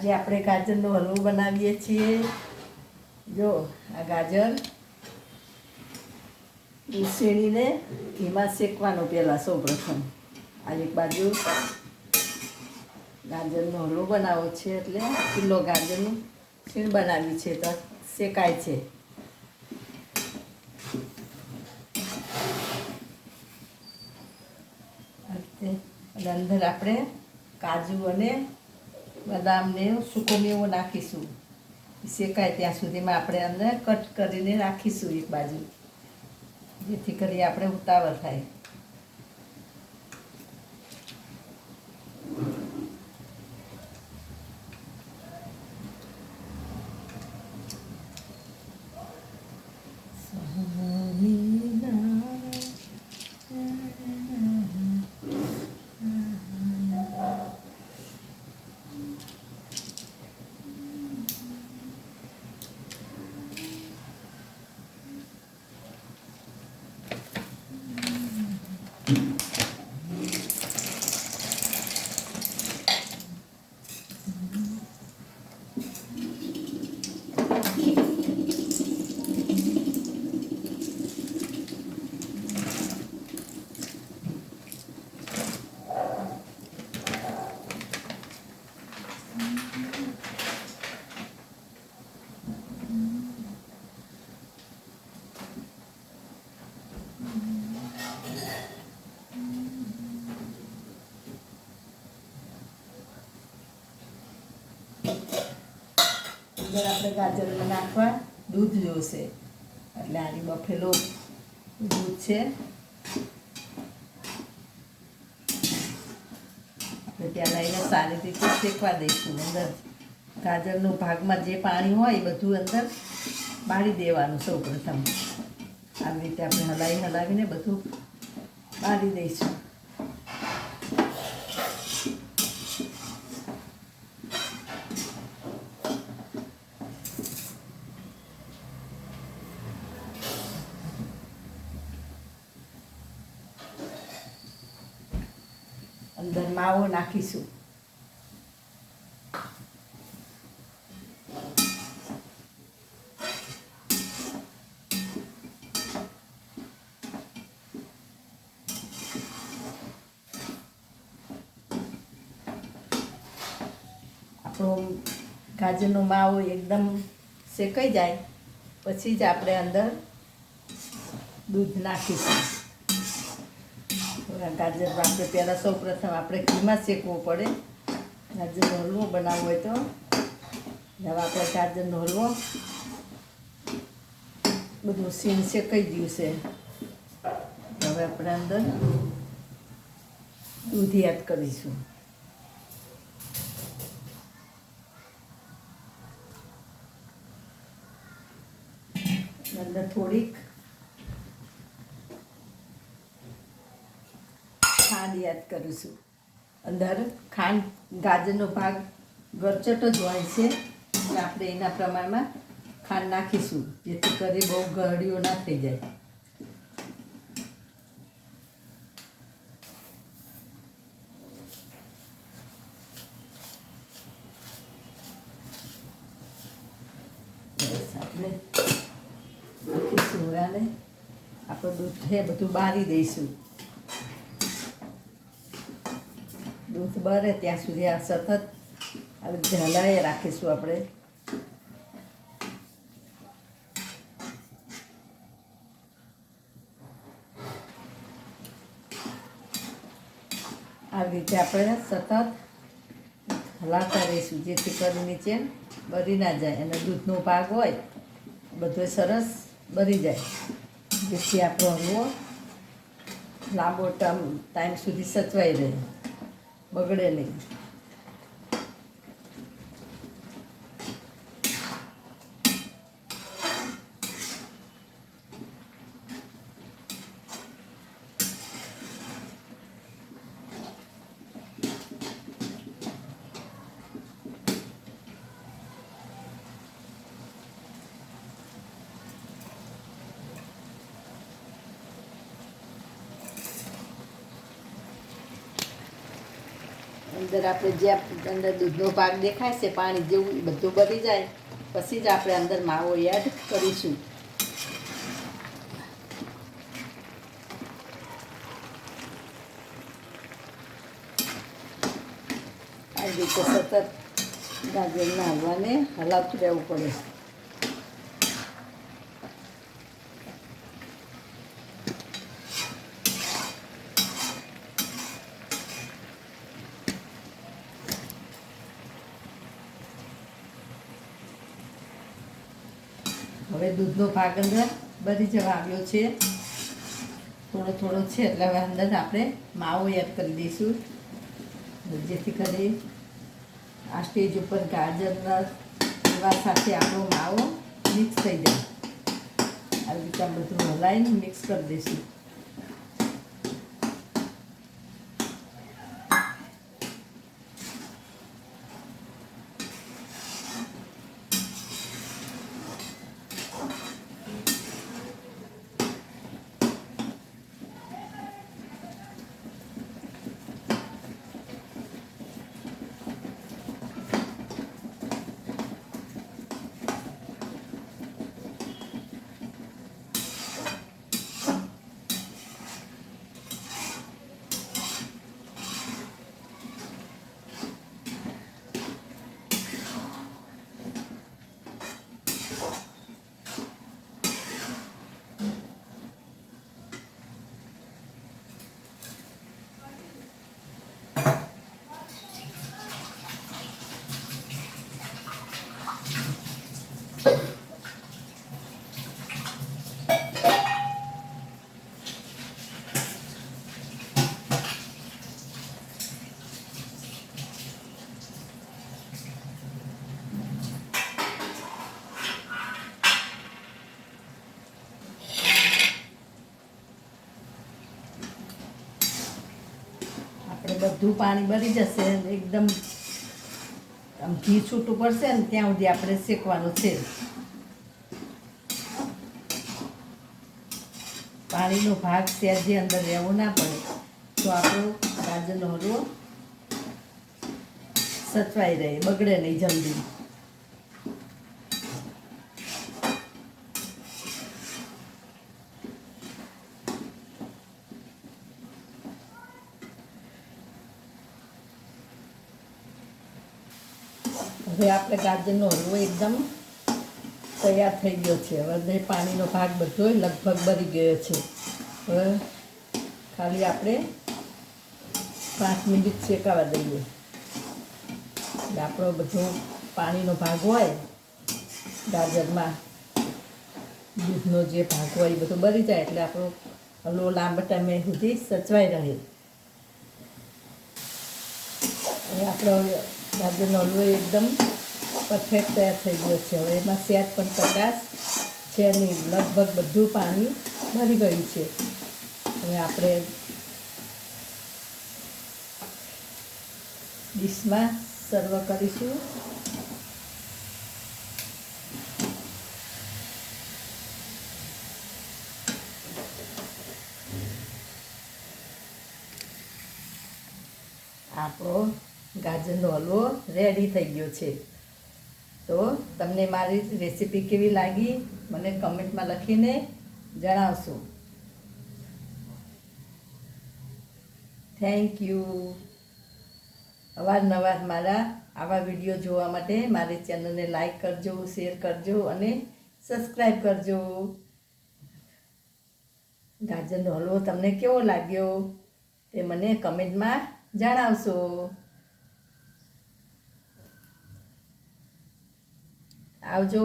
આજે આપણે ગાજરનો હલવો બનાવીએ છીએ. જો, આ ગાજર ઉસેણીને ઘીમાં શેકવાનો પહેલાં સૌ પ્રથમ આ એક બાજુ ગાજરનો હલવો બનાવો છે એટલે કિલો ગાજરનું શીણ બનાવી છે તો શેકાય છે. અંદર આપણે કાજુ અને બદામને સૂકો મેવો નાખીશું. શેકાય ત્યાં સુધીમાં આપણે અંદર કટ કરીને રાખીશું એક બાજુ. જેથી કરી આપણે ઉતાવળ થાય. Amém. અંદર આપણે ગાજરમાં નાખવા દૂધ જોશે. એટલે આની બફેલો દૂધ છે. આપણે ત્યાં લઈને સારી રીતે શેકવા દઈશું અંદર. ગાજરનો ભાગમાં જે પાણી હોય એ બધું અંદર બાળી દેવાનું સૌ પ્રથમ આવી રીતે આપણે હલાવી હલાવીને બધું બાળી દઈશું. અંદર માવો નાખીશું. આપણો ગાજરનો માવો એકદમ શેકાઈ જાય, પછી જ આપણે અંદર દૂધ નાખીશું. ગાજર આપણે પહેલાં સૌ પ્રથમ આપણે ઘીમાં શેકવો પડે. ગાજરનો હલવો બનાવવો હોય તો. હવે આપણે ગાજરનો હલવો બધું સીન શેકાઈ ગયું છે. હવે આપણે અંદર દૂધ યાદ કરીશું. અંદર થોડીક ખાંડ કરું છું. અંદર ખાંડ, ગાજરનો ભાગ, ગરચટો જ હોય છે. આપણે એના પ્રમાણમાં ખાંડ નાખીશું, જેથી કરી બહુ ગળ્યો ના થઈ જાય. આપણું દૂધ છે બધું બારી દઈશું. દૂધ બરે ત્યાં સુધી આ સતત આવી હલાવી રાખીશું આપણે. આવી રીતે આપણે સતત હલાતા રહીશું, જેથી કરી નીચે બરી ના જાય અને દૂધનો ભાગ હોય, બધો સરસ બરી જાય. જેથી આપણો હલવો લાંબો ટર્મ ટાઈમ સુધી સચવાઈ રહે. બગડે નહીં. અંદર આપણે જ્યાં અંદર દૂધનો ભાગ દેખાય છે, પાણી જેવું બધું બળી જાય. પછી જ આપણે અંદર માવો એડ કરીશું. આ રીતે સતત ગાજરના હલવાને હલાવતું રહેવું પડે. હવે દૂધનો ભાગ અંદર બધી જવા આવ્યો છે. થોડો થોડો છે એટલે હવે અંદર આપણે માવો એડ કરી દઈશું. જેથી કરી આ સ્ટેજ ઉપર ગાજરના એવા સાથે આપણો માવો મિક્સ થઈ જાય. આવી રીતે બધું હલાવીને મિક્સ કરી દઈશું આપણે બધું પાણી બળી જશે એકદમ આમ ઘી છૂટું પડશે ને ત્યાં સુધી આપણે શેકવાનું છે. પાણીનો ભાગ સહેજે અંદર રહેવો ના પડે. તો આપણો ગાજરનો હલવો સચવાઈ રહે, બગડે નહીં જલ્દી. હવે આપણે ગાજરનો હલવો એકદમ તૈયાર થઈ ગયો છે. હવે પાણીનો ભાગ બધો લગભગ બળી ગયો છે. હવે ખાલી આપણે પાંચ મિનિટ શેકાવા દઈએ. એટલે આપણો બધો પાણીનો ભાગ હોય, ગાજરમાં દૂધનો જે ભાગ હોય એ બધો બળી જાય એટલે આપણો હલવો લાંબા ટાઈમે સુધી સચવાઈ રહે. આપણો ગાજરનો હલવો એકદમ પરફેક્ટ તૈયાર થઈ ગયો છે. હવે એમાં સેજ પણ પ્રકાશ છે નહીં લગભગ બધું પાણી ભરી ગયું છે. હવે આપણે ડીશમાં સર્વ કરીશું. આપણો ગાજરનો હલવો રેડી થઈ ગયો છે. તો તમને મારી રેસીપી કેવી લાગી મને કમેન્ટમાં લખીને જણાવશો. થેન્ક યુ અવારનવાર મારા આવા વીડિયો જોવા માટે મારી ચેનલને લાઈક કરજો શેર કરજો અને સબસ્ક્રાઈબ કરજો. ગાજરનો હલવો તમને કેવો લાગ્યો તે મને કમેન્ટમાં જણાવશો. આવજો.